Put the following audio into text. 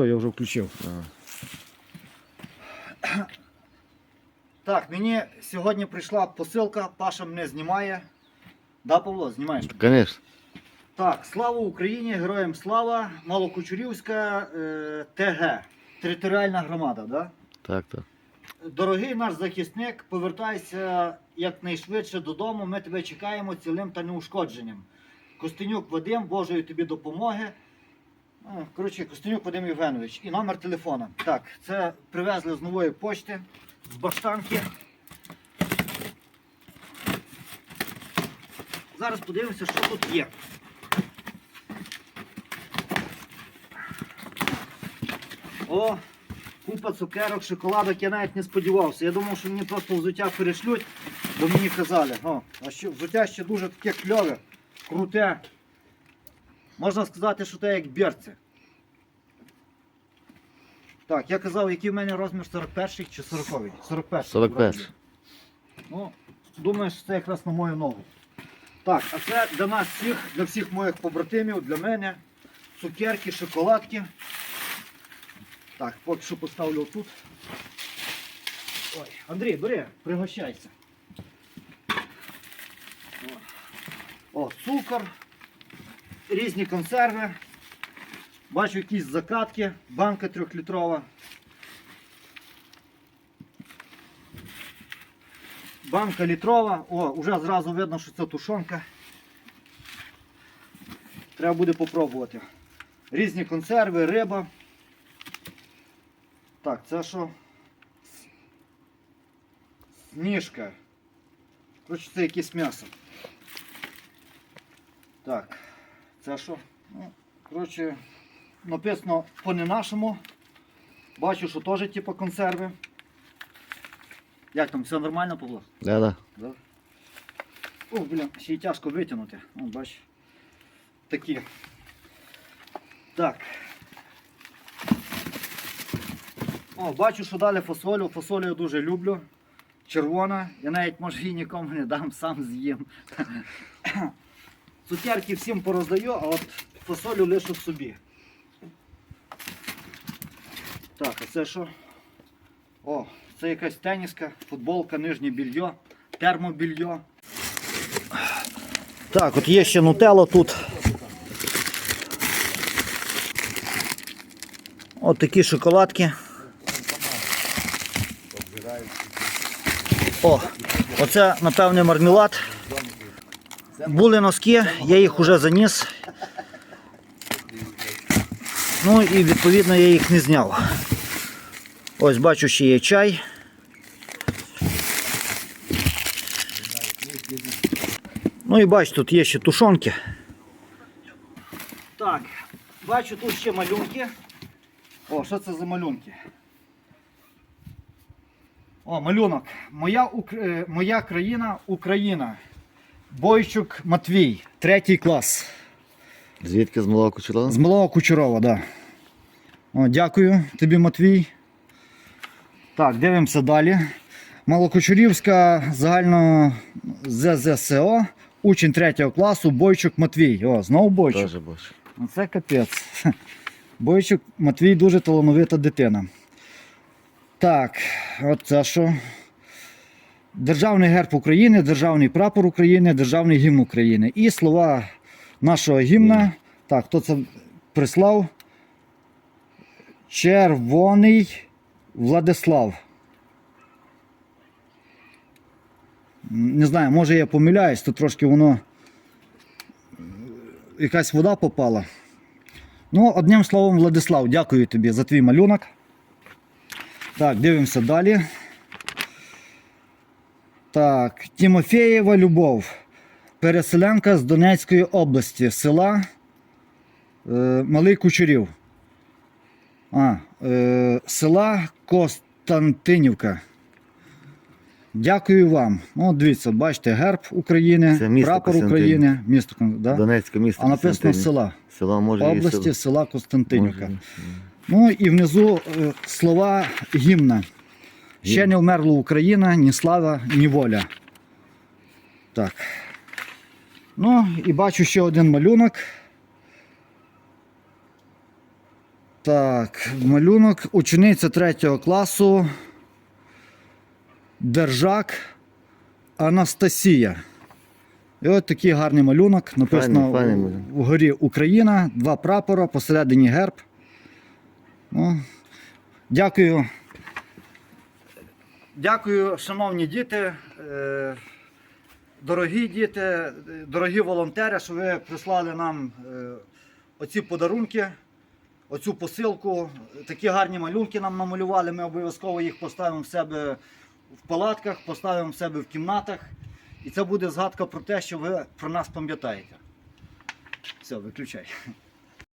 все, я вже включив. Ага. Так, мені сьогодні прийшла посилка, Паша мене знімає. Да, Павло, знімаєш? Конечно. Так, слава Україні, героям слава, Малокучурівська е, ТГ, територіальна громада. Да? Так, так. Дорогий наш захисник, повертайся якнайшвидше додому. Ми тебе чекаємо цілим та неушкодженням. Костенюк Вадим, Божої тобі допомоги. Коротше, Костенюк Вадим Євгенович. І номер телефона. Так, це привезли з нової почти, з баштанки. Зараз подивимося, що тут є. О, купа цукерок, шоколадок, я навіть не сподівався. Я думав, що мені просто взуття перешлють, бо мені казали. О, а що, взуття ще дуже таке кльове, круте. Можна сказати, що це як берце. Так, я казав, який в мене розмір 41 чи 40 41 41. Ну, думаю, що це якраз на мою ногу. Так, а це для нас всіх, для всіх моїх побратимів, для мене. Цукерки, шоколадки. Так, поки що поставлю тут. Ой, Андрій, бери, пригощайся. О, цукор, різні консерви. Бачу якісь закатки, банка трьохлітрова. Банка літрова. О, вже зразу видно, що це тушонка. Треба буде попробувати. Різні консерви, риба. Так, це що? Сніжка. Коротше, це якесь м'ясо. Так, це що? Ну, коротше, написано по не нашому. Бачу, що теж типу консерви. Як там, все нормально, Павло? Да, да. Да? О, блін, ще й тяжко витягнути. О, бач. Такі. Так. О, бачу, що далі фасолю. Фасолю я дуже люблю. Червона. Я навіть може її нікому не дам, сам з'їм. Цукерки всім пороздаю, а от фасолю лишу собі. Так, а це що? О, це якась теніска, футболка, нижнє більйо, термобільйо. Так, от є ще нутелла тут. От такі шоколадки. О, оце, напевне, мармелад. Були носки, я їх вже заніс. Ну і відповідно я їх не зняв. Ось бачу, ще є чай. Ну і бач, тут є ще тушонки. Так, бачу тут ще малюнки. О, що це за малюнки? О, малюнок. Моя, е, моя країна Україна. Бойчук Матвій, третій клас. Звідки з малого кучера? З малого Кучерова, так. Да. Дякую тобі, Матвій. Так, дивимося далі. Малокучурівська загально ЗЗСО, учень 3 класу, Бойчук Матвій. О, знову Бойчук. Теж бачу. Ну, Це капець. Бойчук Матвій дуже талановита дитина. Так, от це що? Державний герб України, Державний прапор України, Державний гімн України. І слова нашого гімна. Так, хто це прислав? Червоний Владислав. Не знаю, може я помиляюсь, тут трошки воно якась вода попала. Ну, одним словом, Владислав, дякую тобі за твій малюнок. Так, дивимося далі. Так, Тимофєєва Любов. Переселенка з Донецької області, села е, Малий Кучерів. А, е, села Костянтинівка. Дякую вам. Ну, дивіться, бачите, герб України, Це місто прапор. України, місто да? Донецьке місто. а написано Костянтинів. села. Села може і області села Костянтинівка. Може, Ну і внизу е, слова гімна. Ще не вмерла Україна, ні слава, ні воля. Так. Ну і бачу ще один малюнок. Так, малюнок учениця 3 класу. Держак Анастасія. І от такий гарний малюнок. Написано Файний, файний вгорі Україна, два прапора, посередині герб. Ну, дякую. Дякую, шановні діти, е, дорогі діти, дорогі волонтери, що ви прислали нам е, оці подарунки, оцю посилку. Такі гарні малюнки нам намалювали. Ми обов'язково їх поставимо в себе в палатках, поставимо в себе в кімнатах. І це буде згадка про те, що ви про нас пам'ятаєте. Все, виключай.